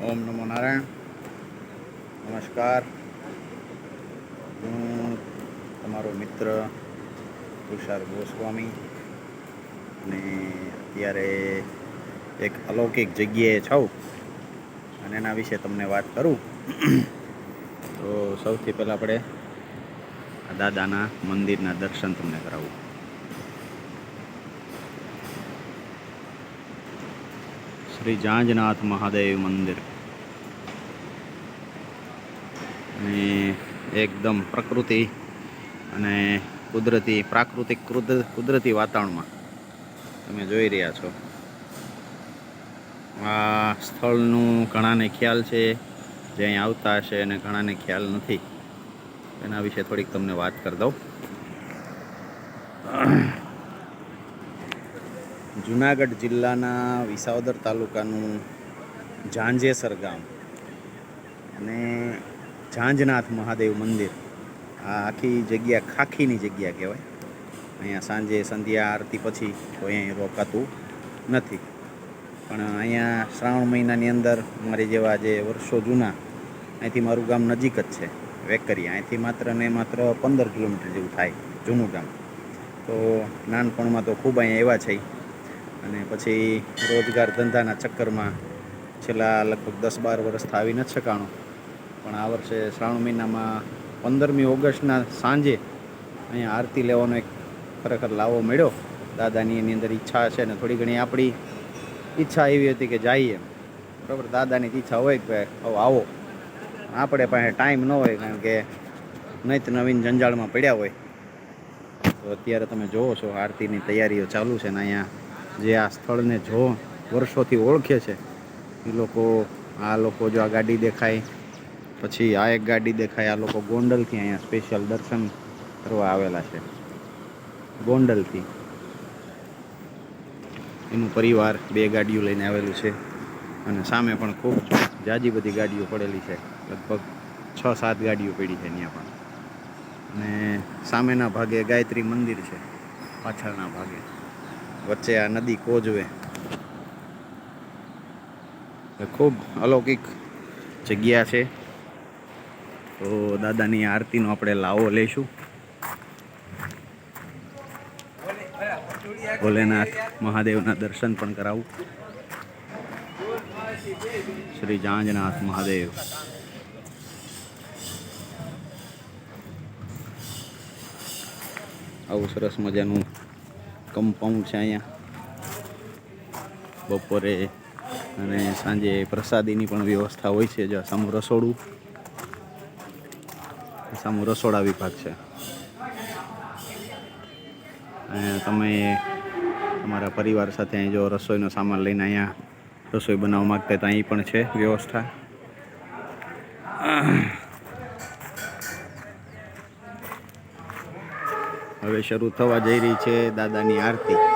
ઓમ નમો નારાયણ. નમસ્કાર. હું તમારો મિત્ર તુષાર ગોસ્વામી અને અત્યારે એક અલૌકિક જગ્યાએ છું અને એના વિશે તમને વાત કરું. તો સૌથી પહેલાં આપણે દાદાના મંદિરના દર્શન તમને કરાવું. શ્રી જાંજનાથ મહાદેવ મંદિર. અને એકદમ પ્રકૃતિ અને કુદરતી, પ્રાકૃતિક કુદર- કુદરતી વાતાવરણમાં તમે જોઈ રહ્યા છો. આ સ્થળનું ઘણાને ખ્યાલ છે, જે અહીં આવતા હશે અને ઘણાને ખ્યાલ નથી. એના વિશે થોડીક તમને વાત કરી દઉં. જુનાગઢ જિલ્લાના વિસાવદર તાલુકાનું ઝાંઝેસર ગામ અને ઝાંઝનાથ મહાદેવ મંદિર. આ આખી જગ્યા ખાખીની જગ્યા કહેવાય. અહીંયા સાંજે સંધ્યા આરતી પછી કોઈ અહીં રોકાતું નથી. પણ અહીંયા શ્રાવણ મહિનાની અંદર મારી જેવા જે વર્ષો જૂના, અહીંથી મારું ગામ નજીક જ છે વેકરી અહીંથી માત્ર ને માત્ર પંદર કિલોમીટર જેવું થાય જૂનું ગામ. તો નાનપણમાં તો ખૂબ અહીંયા એવા છે. અને પછી રોજગાર ધંધાના ચક્કરમાં છેલ્લા લગભગ દસ બાર વર્ષથી આવી ન શકાણું પણ આ વર્ષે શ્રાવણ મહિનામાં પંદરમી ઓગસ્ટના સાંજે અહીંયા આરતી લેવાનો એક ખરેખર લાવો મળ્યો. દાદાની એની અંદર ઈચ્છા છે ને થોડી ઘણી આપણી ઈચ્છા એવી હતી કે જઈએ બરાબર? દાદાની ઈચ્છા હોય કે હવે આવો. આપણે પાસે ટાઈમ ન હોય કારણ કે નિત નવીન જંજાળમાં પડ્યા હોય. તો અત્યારે તમે જોવો છો, આરતીની તૈયારીઓ ચાલુ છે ને અહીંયા જે આ સ્થળને જો વર્ષોથી ઓળખે છે, એ લોકો, આ લોકો જો આ ગાડી દેખાય, પછી આ એક ગાડી દેખાય, આ લોકો ગોંડલથી અહીંયા સ્પેશિયલ દર્શન કરવા આવેલા છે. ગોંડલથી. એનું પરિવાર બે ગાડીઓ લઈને આવેલું છે અને સામે પણ ખૂબ જાજી બધી ગાડીઓ પડેલી છે. લગભગ છ, સાત ગાડીઓ પડી છે ત્યાં પણ. અને સામેના ભાગે ગાયત્રી મંદિર છે, પાછળના ભાગે. વચ્ચે આ નદી કોજવે. ખૂબ અલૌકિક જગ્યા છે. તો દાદાની આરતીનો આપણે લાવો લઈશું. ભોલેનાથ મહાદેવના દર્શન પણ કરાવું. શ્રી જાંજનાથ મહાદેવ. આવું સરસ મજાનું કમ્પાઉન્ડ છે અહીંયા. બપોરે અને સાંજે પ્રસાદીની પણ વ્યવસ્થા હોય છે, જો સામું રસોડું. સામું રસોડા વિભાગ છે. તમે તમારા પરિવાર સાથે અહીં જો રસોઈનો સામાન લઈને અહીંયા રસોઈ બનાવવા માગતા તો અહીં પણ છે વ્યવસ્થા. હવે શરૂ થવા જઈ રહી છે દાદાની આરતી.